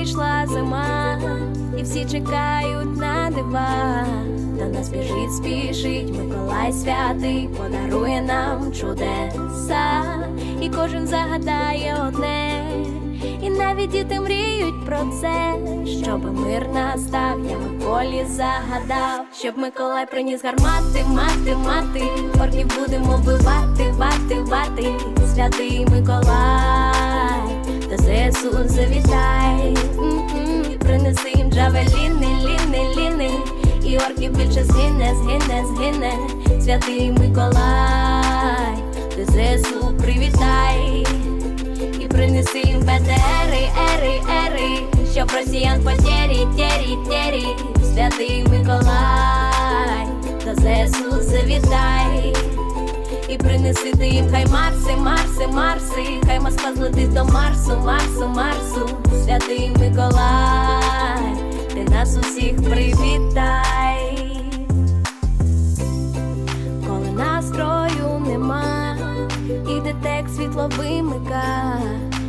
прийшла зима, і всі чекають на дива. До нас біжить, спішить Миколай святий, подарує нам чудеса, і кожен загадає одне, і навіть діти мріють про це, щоб мир настав, я Миколі загадав, щоб Миколай приніс гармати, мати, мати, орків будемо вбивати, вати, вати, святий Миколай, до завітай, принеси їм джавеліни, ліни, ліни, і орків більше згине, згине, згине, святий Миколай, до ЗСУ привітай. І принеси їм БТРи, ери, ери, щоб росіян потері, тері, тері, святий Миколай, і принеси хай Марси, Марси, Марси, хай Москва злетить до Марсу, Марсу, Марсу, святий Миколай, ти нас усіх привітай. Коли настрою нема, і детек світло вимика.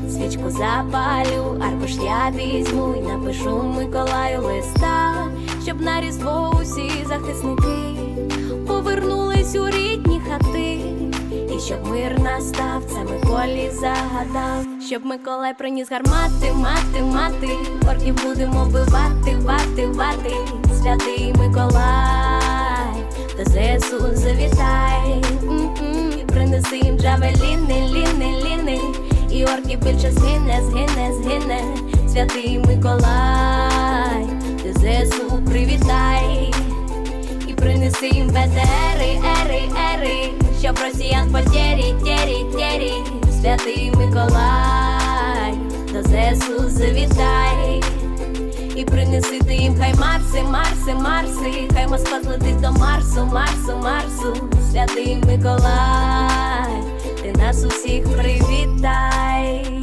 Свічку запалю, аркуш я візьму і напишу Миколаю листа, щоб на різдво усі щоб мир настав, це Миколі загадав, щоб Миколай приніс гармати, мати, мати, орків будемо вбивати, вати, вати, святий Миколай до ЗСУ завітай, М-м, і принеси їм джавеліни, ліни, ліни, і орків більше згине, згине, згине, святий Миколай, до ЗСУ привітай, і принеси ери, ери, щоб росіян потері, тері, тері, святий Миколай, до ЗСУ завітай. І принеси ти їм хай Марси, Марси, Марси, хай Москва злетить до Марсу, Марсу, Марсу, святий Миколай, ти нас усіх привітай.